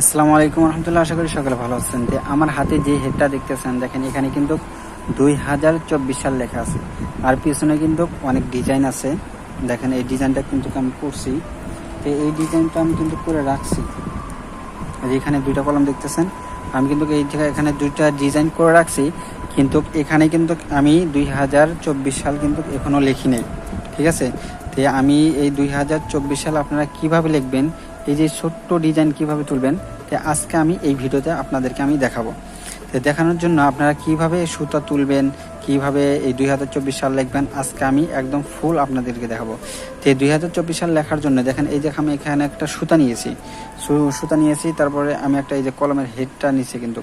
আসসালামু আলাইকুম রহমতুল্লাহ, আশা করি সকালে ভালো আছেন। যে আমার হাতে যে হেডটা দেখতেছেন, দেখেন এখানে কিন্তু দুই হাজার চব্বিশ সাল লেখা আছে। আর পিছনে কিন্তু অনেক ডিজাইন আছে। দেখেন এই ডিজাইনটা কিন্তু আমি করছি। তো এই ডিজাইনটা আমি কিন্তু করে রাখছি। এখানে দুইটা কলম দেখতেছেন, আমি কিন্তু এই জায়গায় এখানে দুইটা ডিজাইন করে রাখছি। কিন্তু এখানে কিন্তু আমি দুই হাজার চব্বিশ সাল কিন্তু এখনও লিখি নেই। ঠিক আছে? তো আমি এই দুই হাজার চব্বিশ সাল আপনারা কীভাবে লিখবেন এই যে ছোট্ট ডিজাইন কীভাবে তুলবেন, তো আজকে আমি এই ভিডিওতে আপনাদেরকে আমি দেখাবো। তো দেখানোর জন্য আপনারা কীভাবে সুতা তুলবেন, কীভাবে এই দুই হাজার চব্বিশ সাল লিখবেন, আজকে আমি একদম ফুল আপনাদেরকে দেখাবো। তো এই দুই হাজার চব্বিশ সাল লেখার জন্য দেখেন, এই যে আমি এখানে একটা সুতা নিয়েছি। সুতা নিয়েছি, তারপরে আমি একটা এই যে কলমের হেডটা নিয়েছি কিন্তু,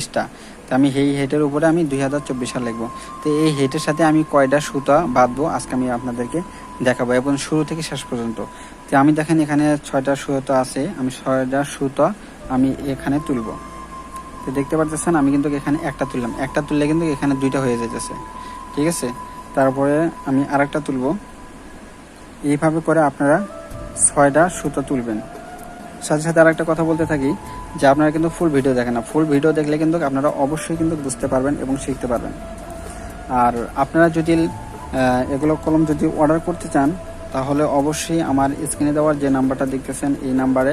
ইস্টা। তো আমি এই হেডের উপরে আমি দুই হাজার চব্বিশ সাল লিখব। তো এই হেডের সাথে আমি কয়টা সুতা বাঁধবো, আজকে আমি আপনাদেরকে দেখাবো। এবং শুরু থেকে শেষ পর্যন্ত। তো আমি দেখেন এখানে ছয়টা সুতা আছে, আমি ছয়টা সুতা আমি এখানে তুলব। তো দেখতে পাচ্ছেন আমি কিন্তু এখানে একটা তুললাম। একটা তুললে কিন্তু এখানে দুইটা হয়ে যেতেছে ঠিক আছে? তারপরে আমি আরেকটা তুলব। এইভাবে করে আপনারা ছয়টা সুতো তুলবেন। সাথে সাথে আরেকটা কথা বলতে থাকি, যে আপনারা কিন্তু ফুল ভিডিও দেখেন না। ফুল ভিডিও দেখলে কিন্তু আপনারা অবশ্যই কিন্তু বুঝতে পারবেন এবং শিখতে পারবেন। আর আপনারা যদি এগুলো কলম যদি অর্ডার করতে চান তাহলে অবশ্যই আমার স্ক্রিনে দেওয়ার যে নাম্বারটা দেখতেছেন, এই নাম্বারে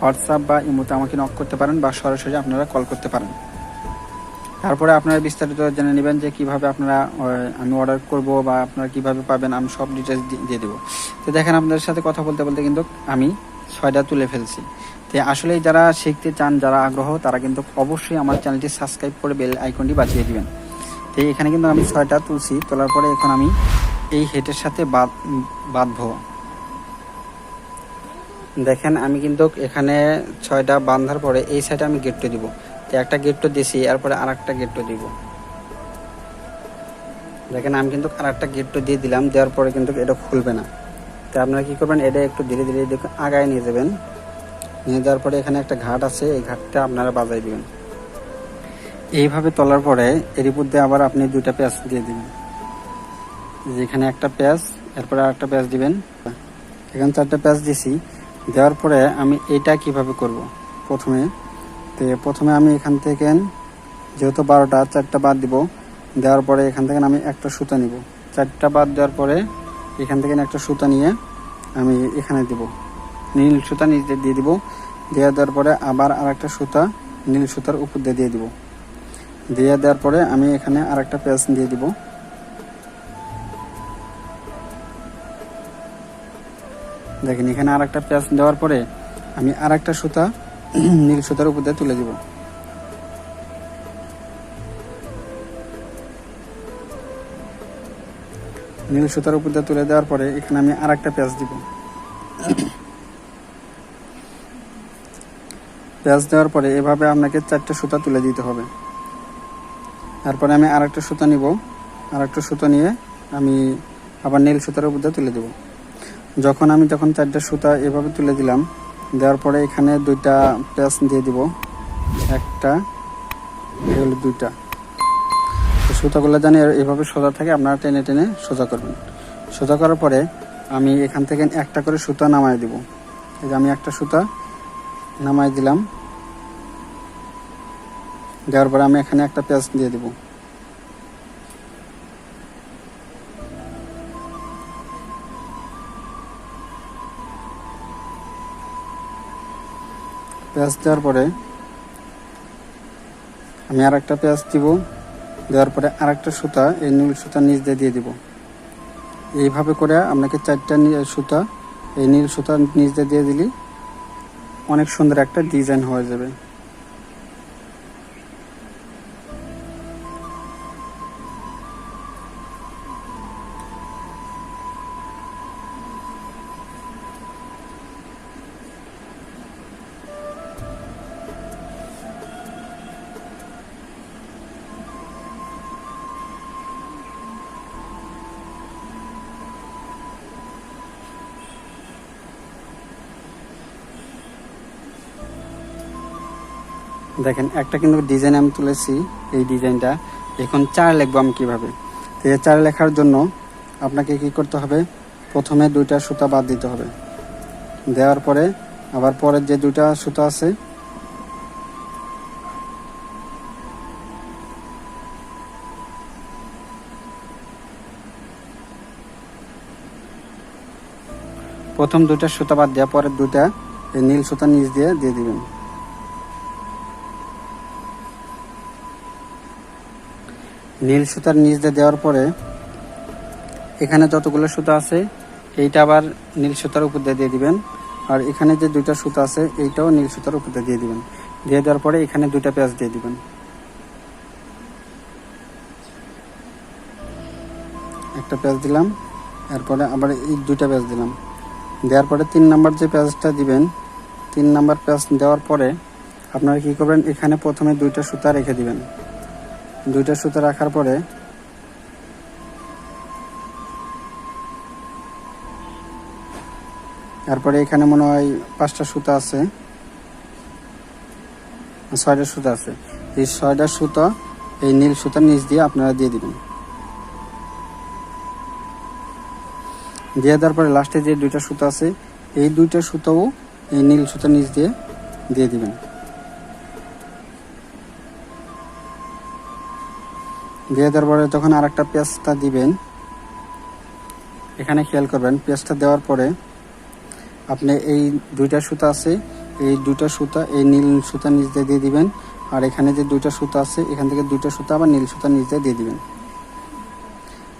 হোয়াটসঅ্যাপ বা ইমোতে আমাকে নক করতে পারেন বা সরাসরি আপনারা কল করতে পারেন। তারপরে আপনারা বিস্তারিত জেনে নেবেন যে কীভাবে আপনারা আমি অর্ডার করব বা আপনারা কীভাবে পাবেন, আমি সব ডিটেলস দিয়ে দেবো। তো দেখেন, আপনাদের সাথে কথা বলতে বলতে কিন্তু আমি ছয়টা তুলে ফেলছি। তো আসলে যারা শিখতে চান, যারা আগ্রহ, তারা কিন্তু অবশ্যই আমার চ্যানেলটি সাবস্ক্রাইব করে বেল আইকনটি বাজিয়ে দিবেন। তো এখানে কিন্তু আমি ছয়টা তুলছি, তোলার পরে এখন আমি এই হেডের সাথে বাঁধ, বাঁধবো। দেখেন, আমি কিন্তু এখানে ছয়টা বাঁধার পরে এই সাইডে আমি গেটটা দিব। তো একটা গেটটা দিছি, এরপরে আর একটা গেটটা দিব। দেখেন, আমি কিন্তু আর একটা গেটটা দিয়ে দিলাম, দেওয়ার পরে কিন্তু এটা খুলবে না। তো আপনারা কি করবেন, এটা একটু ধীরে ধীরে দেখুন আগায় নিয়ে যাবেন। নিয়ে যাওয়ার পরে এখানে একটা ঘাট আছে, এই ঘাটটা আপনারা বাজাই দিবেন। এইভাবে তোলার পরে এর উপর দিয়ে আবার আপনি দুইটা পেঁয়াজ দিয়ে দিবেন। যেখানে একটা পেঁয়াজ এরপরে আর একটা পেঁয়াজ দিবেন। এখানে চারটা পেঁয়াজ দিছি। দেওয়ার পরে আমি এটা কীভাবে করব? প্রথমে, তো প্রথমে আমি এখান থেকে যেহেতু বারোটা, চারটা বাদ দিব। দেওয়ার পরে এখান থেকে আমি একটা সুতা নিব। চারটা বাদ দেওয়ার পরে এখান থেকে একটা সুতা নিয়ে আমি এখানে দিব। নীল সুতা নিচে দিয়ে দিব। দিয়ে দেওয়ার পরে আবার আর একটা সুতা নীল সুতার উপর দিয়ে দিয়ে দিব। দিয়ে দেওয়ার পরে আমি এখানে আর একটা পেঁয়াজ দিয়ে দিব। দেখেন, এখানে আর একটা পেঁয়াজ দেওয়ার পরে আমি আর একটা সুতা নীল সুতার উপর দিয়ে তুলে দিব। নীল সুতার উপর দিয়ে তুলে দেওয়ার পরে এখানে আমি আর একটা পেঁয়াজ দিব। পেঁয়াজ দেওয়ার পরে এভাবে আপনাকে চারটে সুতা তুলে দিতে হবে। তারপরে আমি আর একটা সুতা নিব। আর একটা সুতা নিয়ে আমি আবার নীল সুতার উপর দিয়ে তুলে দেব। যখন আমি যখন চারটে সুতা এভাবে তুলে দিলাম, দেওয়ার পরে এখানে দুইটা পেঁয়াজ দিয়ে দিব। একটা দুইটা। তো সুতাগুলো জানি এভাবে সোজা থাকে, আপনারা টেনে টেনে সোজা করবেন। সোজা করার পরে আমি এখান থেকে একটা করে সুতা নামাই দিব। এই যে আমি একটা সুতা নামাই দিলাম। দেওয়ার পরে আমি এখানে একটা পেঁয়াজ দিয়ে দিব। পেঁয়াজ দেওয়ার পরে আমি আর একটা পেঁয়াজ দিব, দেওয়ার পরে আর একটা সুতা, এই নীল সুতা নিচ দিয়ে দিয়ে দিব। এইভাবে করে আপনাকে চারটা সুতা, এই নীল সুতা নিচ দিয়ে দিয়ে দিলি অনেক সুন্দর একটা ডিজাইন হয়ে যাবে। দেখেন, একটা কিন্তু ডিজাইন আমি তুলেছি এই ডিজাইনটা এখন চার লিখব আমি কীভাবে? তো এই চার লেখার জন্য আপনাকে কি করতে হবে? প্রথমে দুইটা সুতা বাদ দিতে হবে। দেওয়ার পরে আবার পরের যে দুইটা সুতা আছে, প্রথম দুইটা সুতা বাদ দেওয়ার পরে দুইটা নীল সুতা নিচ দিয়ে দিয়ে দিবেন। নীল সুতার নিচ দিয়ে দেওয়ার পরে এখানে যতগুলো সুতা আছে, এইটা আবার নীল সুতার উপর দিয়ে দিয়ে দিবেন। আর এখানে যে দুইটা সুতা আছে, এইটাও নীল সুতার উপর দিয়ে দিয়ে দিবেন। দিয়ে দেওয়ার পরে এখানে দুইটা পেঁয়াজ দিয়ে দিবেন। একটা পেঁয়াজ দিলাম, এরপরে আবার এই দুইটা পেঁয়াজ দিলাম। দেওয়ার পরে তিন নাম্বার যে পেঁয়াজটা দিবেন, তিন নাম্বার পেঁয়াজ দেওয়ার পরে আপনারা কি করবেন, এখানে প্রথমে দুইটা সুতা রেখে দিবেন। দুইটা সুতা রাখার পরে তারপরে এখানে মনে হয় পাঁচটা সুতা আছে, ছয়টা সুতা আছে। এই ছয়টা সুতা এই নীল সুতার নিচ দিয়ে আপনারা দিয়ে দিবেন। দিয়ে দেওয়ার পরে লাস্টে যে দুইটা সুতা আছে, এই দুইটা সুতাও এই নীল সুতার নিচ দিয়ে দিয়ে দিবেন। দিয়ে দেওয়ার পরে যখন আর একটা পেঁয়াজটা দিবেন, এখানে খেয়াল করবেন, পেঁয়াজটা দেওয়ার পরে আপনি এই দুইটা সুতা আছে, এই দুইটা সুতা এই নীল সুতা নিচ দিয়ে দিয়ে দিবেন, আর এখানে যে দুইটা সুতা আছে, এখান থেকে দুইটা সুতা আবার নীল সুতা নিচ দিয়ে দিয়ে দিবেন।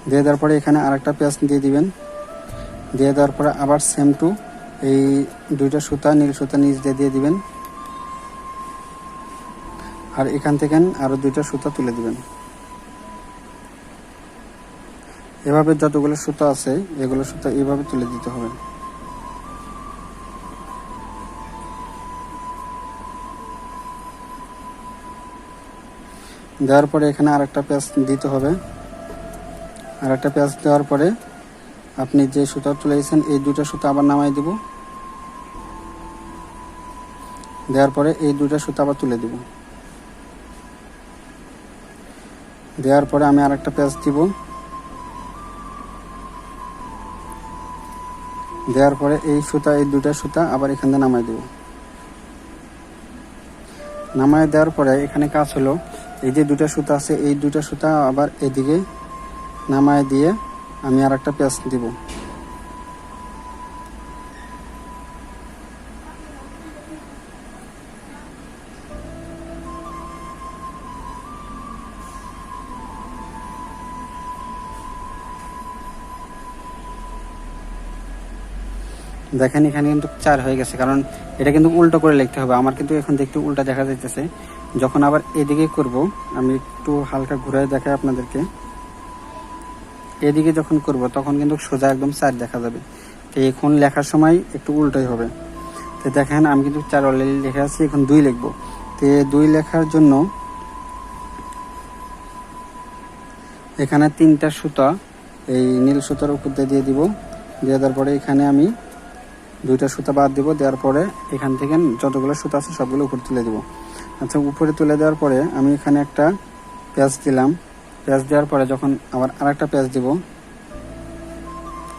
দিয়ে দেওয়ার পরে এখানে আরেকটা পেঁয়াজ দিয়ে দিবেন। দিয়ে দেওয়ার পরে আবার সেম টু এই দুইটা সুতা নীল সুতা নিচ দিয়ে দিয়ে দিবেন। আর এখান থেকে আরও দুইটা সুতা তুলে দিবেন। এভাবে যতগুলো সুতা আছে, এগুলো সুতা এভাবে তুলে দিতে হবে। দেওয়ার পরে এখানে আরেকটা পেঁয়াজ দিতে হবে। আর একটা পেঁয়াজ দেওয়ার পরে আপনি যে সুতা তুলে দিয়েছেন এই দুটো সুতা আবার নামাই দিব। দেওয়ার পরে এই দুটো সুতা আবার তুলে দিব। দেওয়ার পরে আমি আরেকটা পেঁয়াজ দিব। দেওয়ার পরে এই সুতা, এই দুটা সুতা আবার এখান থেকে নামাই দেব। নামাই দেওয়ার পরে এখানে কাজ হলো, এই যে দুটা সুতা আছে, এই দুটা সুতা আবার এদিকে নামায় দিয়ে আমি আর একটা পেঁয়াজ দিব। দেখেন এখানে কিন্তু চার হয়ে গেছে, কারণ এটা কিন্তু উল্টো করে লিখতে হবে। আমার কিন্তু এখন দেখতে উল্টা দেখা যাইতেছে। যখন আবার এদিকে করব, আমি একটু হালকা ঘুরাই দেখাই আপনাদেরকে। এদিকে যখন করব, তখন কিন্তু সোজা একদম চার দেখা যাবে। তো এখন লেখার সময় একটু উল্টোই হবে। তো দেখেন, আমি কিন্তু চার অলরেডি লেখা আছি, এখন দুই লিখব। তো দুই লেখার জন্য এখানে তিনটা সুতা, এই নীল সুতার উপর দিয়ে দিয়ে দিব। দিয়ে দেওয়ার পরে এখানে আমি দুইটা সুতা বাদ দিব, দেওয়ার পরে এখান থেকে যতগুলো সুতা আছে সবগুলো উপরে তুলে দিব। আচ্ছা উপরে তুলে দেওয়ার পরে আমি এখানে একটা পেঁয়াজ দিলাম। পেঁয়াজ দেওয়ার পরে যখন আবার আরেকটা পেঁয়াজ দিব,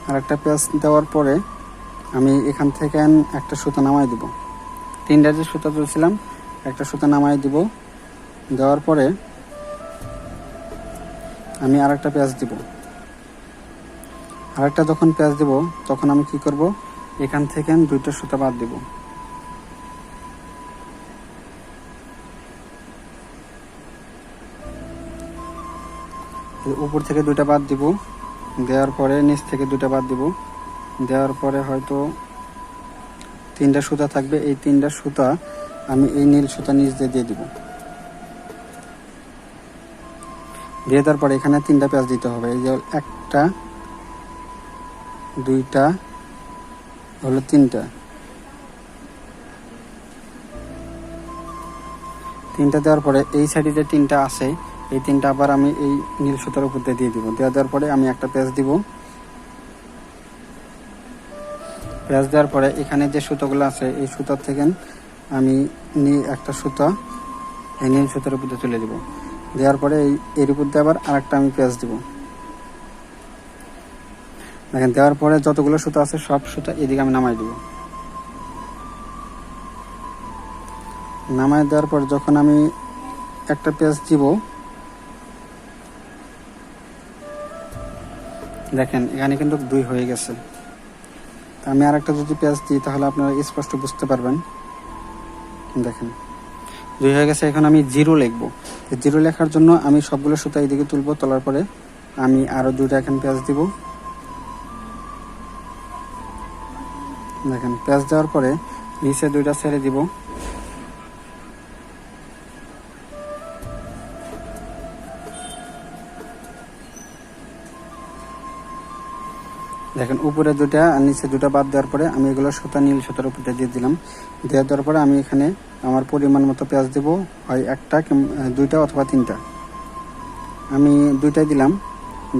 আরেকটা পেঁয়াজ দেওয়ার পরে আমি এখান থেকে একটা সুতা নামাই দিব। তিনটা যে সুতা তুলছিলাম, একটা সুতা নামাই দিব। দেওয়ার পরে আমি আরেকটা পেঁয়াজ দিব। আরেকটা যখন পেঁয়াজ দিব, তখন আমি কি করব? এখান থেকে আমি দুইটা সুতা বাদ দিব। উপর থেকে দুইটা বাদ দিব। দেওয়ার পরে নিচ থেকে দুইটা বাদ দিব। দেওয়ার পরে হয়তো তিনটা সুতা থাকবে। এই তিনটা সুতা আমি এই নীল সুতা নিচ দিয়ে দিয়ে দিব। দিয়ে দেওয়ার পরে এখানে তিনটা পেঁয়াজ দিতে হবে। এই যে একটা, দুইটা হলো তিনটা। তিনটা দেওয়ার পরে এই সাইডে যে তিনটা আছে, এই তিনটা আবার আমি এই নীল সুতার উপর দিয়ে দিয়ে দিব। দেওয়া দেওয়ার পরে আমি একটা পেঁয়াজ দিব। পেঁয়াজ দেওয়ার পরে এখানে যে সুতোগুলো আছে, এই সুতার থেকে আমি নি- একটা সুতা এই নীল সুতার উপর দিয়ে তুলে দিব। দেওয়ার পরে এই, এর উপর দিয়ে আবার আরেকটা আমি পেঁয়াজ দিব। দেখেন, দেওয়ার পরে যতগুলো সুতা আছে, সব সুতা এদিকে আমি নামাই দিব। নামাই দেওয়ার পর যখন আমি একটা পেঁয়াজ দিব, দেখেন, এখানে কিন্তু দুই হয়ে গেছে। আমি আর একটা যদি পেঁয়াজ দিই, তাহলে আপনারা স্পষ্ট বুঝতে পারবেন। দেখেন, দুই হয়ে গেছে। এখন আমি জিরো লিখব। জিরো লেখার জন্য আমি সবগুলো সুতা এইদিকে তুলবো, তোলার পরে আমি আরও দুইটা এখন পেঁয়াজ দিব। দেখেন পেঁয়াজ দেওয়ার পরে নিচে দুইটা ছেড়ে দিব। দেখেন, উপরে দুটা আর নিচে দুটা বাদ দেওয়ার পরে আমি এগুলো সুতা নীল সুতার উপরে দিয়ে দিলাম। দিয়ে দেওয়ার পরে আমি এখানে আমার পরিমাণ মতো পেঁয়াজ দেবো, হয় একটা দুইটা অথবা তিনটা। আমি দুইটাই দিলাম।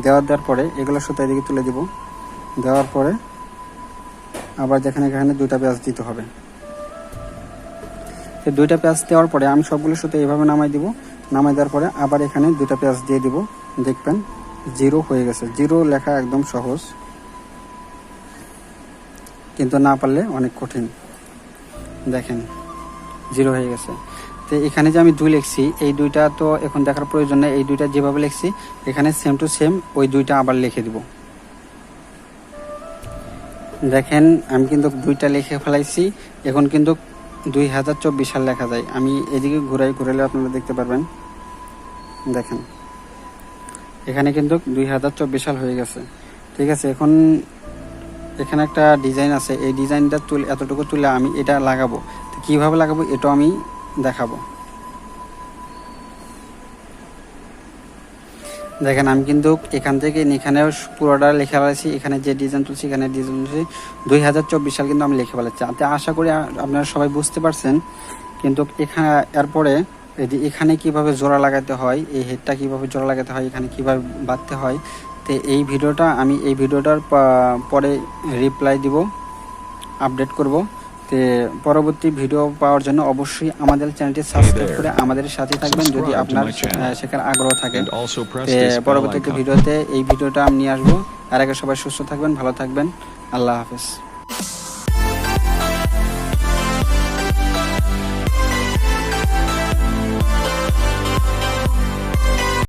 দেওয়ার দেওয়ার পরে এগুলো সুতা এদিকে তুলে দিব। দেওয়ার পরে আবার যেখানে এখানে দুইটা পেঁয়াজ দিতে হবে। এই দুইটা পেঁয়াজ দেওয়ার পরে আমি সবগুলো সুতো এইভাবে নামাই দিব। নামাই দেওয়ার পরে আবার এখানে দুইটা পেঁয়াজ দিয়ে দিব। দেখবেন জিরো হয়ে গেছে। জিরো লেখা একদম সহজ। কিন্তু না পারলে অনেক কঠিন। দেখেন, জিরো হয়ে গেছে। তো এখানে যে আমি দুই লিখছি, এই দুইটা তো এখন দেখার প্রয়োজন নেই। এই দুইটা যেভাবে লিখছি, এখানে সেম টু সেম ওই দুইটা আবার লিখে দিব। দেখেন, আমি কিন্তু দুইটা লিখে ফেলাইছি। এখন কিন্তু দুই হাজার চব্বিশ সাল লেখা যায়। আমি এদিকে ঘুরাই ঘুরাইলে আপনারা দেখতে পারবেন। দেখেন, এখানে কিন্তু দুই হাজার চব্বিশ সাল হয়ে গেছে। ঠিক আছে, এখন এখানে একটা ডিজাইন আছে। এই ডিজাইনটা তুলে, এতটুকু তুলে আমি এটা লাগাবো। কীভাবে লাগাবো, এটাও আমি দেখাবো। দেখেন, আমি কিন্তু এখান থেকে এখানে পুরোটা লেখা ফেলেছি এখানে যে ডিজাইন তুলছি, এখানে ডিজাইন তুলছি। দুই হাজার চব্বিশ সাল কিন্তু আমি লিখে ফেলেছি। তো আশা করি আপনারা সবাই বুঝতে পারছেন। কিন্তু এখানে এরপরে এই এখানে কীভাবে জোড়া লাগাতে হয়, এই হেডটা কীভাবে জোড়া লাগাতে হয়, এখানে কীভাবে বাঁধতে হয়, তো এই ভিডিওটা আমি এই ভিডিওটার পরে রিপ্লাই দিব আপডেট করব। তে পরবর্তী ভিডিও পাওয়ার জন্য অবশ্যই আমাদের চ্যানেলটি সাবস্ক্রাইব করে আমাদের সাথে থাকবেন যদি আপনার শেখার আগ্রহ থাকে। পরবর্তী. ভিডিওতে এই ভিডিওটা আমি নিয়ে আসব। আর আগে সবাই সুস্থ থাকবেন ভালো থাকবেন। আল্লাহ হাফেজ।